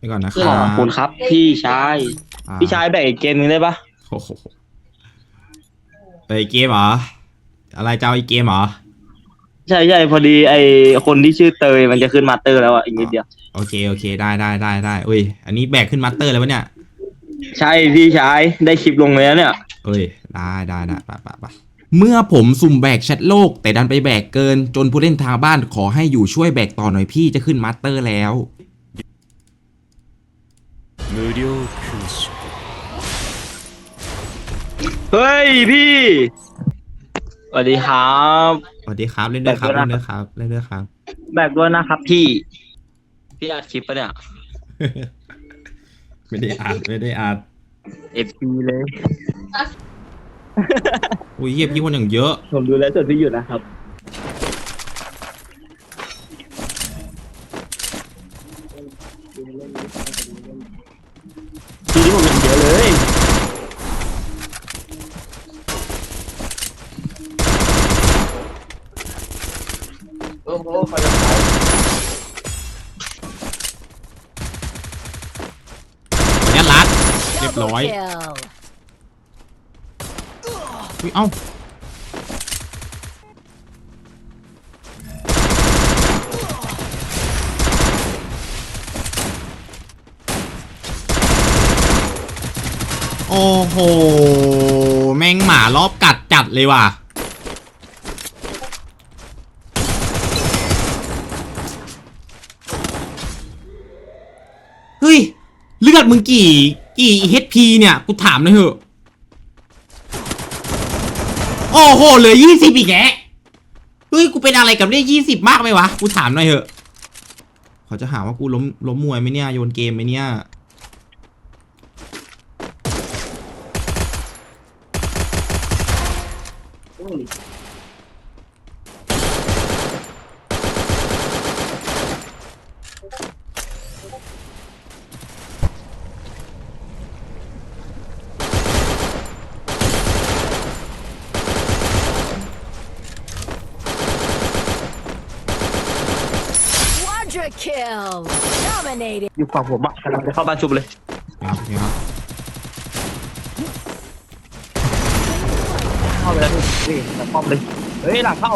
ไปก่อนนะคขรัอบบคุณครับ พี่ชาย อ่พี่ชายแบ่งอีกเกมหนึงได้ปะโอ้โหไปเกมเหรอ อะไรจะเอาอีกเกมเหรอ ใช่ใช่พอดีไอคนที่ชื่อเตยมันจะขึ้นมาสเตอร์แล้วอะอีกนิดเดียว โอเค โอเค ได้ได้ได้ได้อุ้ย อันนี้แบกขึ้นมาสเตอร์แล้ววะเนี่ยใช่พี่ชายได้คลิปลงแล้วเนี่ย เอ้ย ได้ได้ได้ไปไปไปเมื่อผมสุ่มแบกแชทโลก แต่ดันไปแบกเกิน จนผู้เล่นทางบ้านขอให้อยู่ช่วยแบกต่อหน่อยพี่จะขึ้นมาสเตอร์แล้ว 無料空เฮ้ยพี่สวัสดีครับ สวัสดีครับเล่นด้วยครับเล่นด้ด้วยครับเล่นด้วยครับ แบกด้วยนะครับพี่ พี่อัดคลิปปะเนี่ยไม่ได้อัดไม่ได้อัดเอฟซีเลย อุ้ยเยี่ยพี่คนอย่างเยอะผมดูแลจดพี่อยู่นะครับ ทีนี้ผมอย่างเยอะเลยโอ้โหไฟจะตายขออนุญาตลัดเรียบร้อย Kill. อุ้ยเอ้า โอ้โห แม่งหมารอบกัดจัดเลยว่ะ เฮ้ย เลือดมึงกี่ กี่ HP เนี่ย กูถามหน่อยเถอะ โอ้โห เหลือยี่สิบอีกแกเฮ้ย กูเป็นอะไรกับเลขยี่สิบมากไหมวะ กูถามหน่อยเถอะ เขาจะหาว่ากูล้มล้มมวยไหมเนี่ย โยนเกมไหมเนี่ย Quadra kill. Dominated. อยู่ฝั่งผมอะกำลังจะเข้าบ้านชุบเลย ครับโอเคครับ เข้าไปแล้วพี่หลังป้อมเลยเฮ้ยหลังเข้า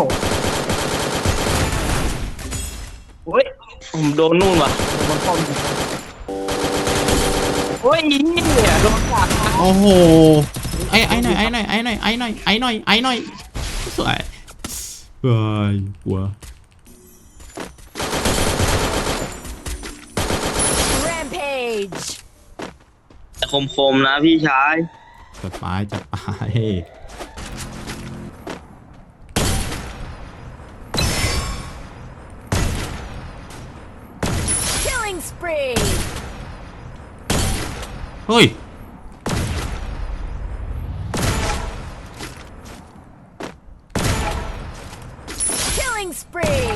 เฮ้ยผมโดนนู่นว่ะโดนป้อมยิงเฮ้ยยิงเนี่ยโดนกัดโอ้โหไอ้ไอ้หน่อยไอ้หน่อยไอ้หน่อยไอ้หน่อยไอ้หน่อยไอ้หน่อยสวยเฮ้ยกลัว Rampage. แต่คมๆนะพี่ชายจัดไปจัดไป spree. เฮ้ย Killing spree.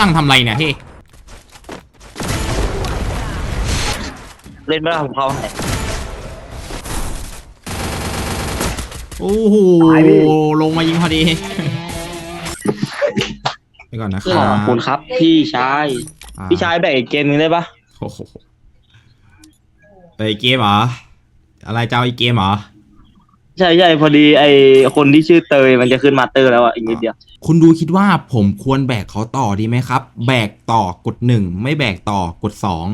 นั่งทำไรเนี่ยพี่ เล่นไม่ได้ผมเข้าให้โอ้โหตายพี่ ลงมายิงพอดีไปก่อนนะคขรัอบบคุณครับ พี่ชาย อ่พี่ชายแบ่งอีกเกมหนึงได้ปะโอ้โหไปเกมเหรออะไรจะเอาอีกเกมเหรอใช่ใช่พอดีไอคนที่ชื่อเตยมันจะขึ้นมาสเตอร์แล้วอะอีกนิดเดียวคุณดูคิดว่าผมควรแบกเขาต่อดีไหมครับ แบกต่อกดหนึ่งไม่แบกต่อกดสอง